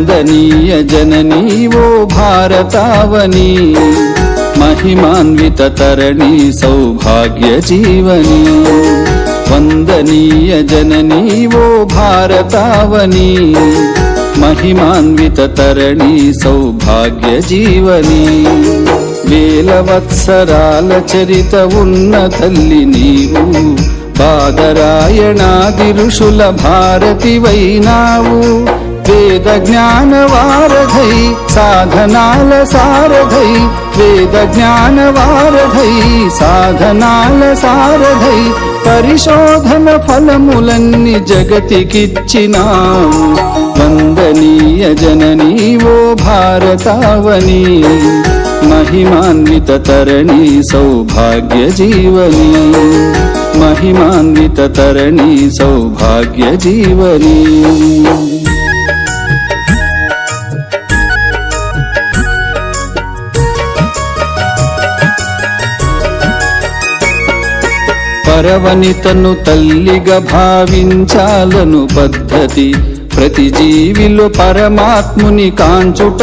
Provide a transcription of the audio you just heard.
వందనీయ జననీ ఓ భారతావని మహిమాన్విత తరణి సౌభాగ్య జీవని. వందనీయ జననీ ఓ భారతావని మహిమాన్విత తరణి సౌభాగ్య జీవని. వేలవత్సరాల చరిత ఉన్న తల్లి నీవు పాదరాయణాది ఋషుల భారతి వైనావు వేద జ్ఞాన వారధై సాధనాల సారథై వేద జ్ఞాన వారధై సాధనాల సారథై పరిశోధన ఫలములన్ని జగతికిచ్చినావు వందనీయ జననీ ఓ భారతావని మహిమాన్విత తరణి సౌభాగ్య జీవని మహిమాన్విత తరణి సౌభాగ్య జీవని పరవనితను తల్లిగా భావించాలను పద్ధతి ప్రతి జీవిలో పరమాత్ముని కాంచుట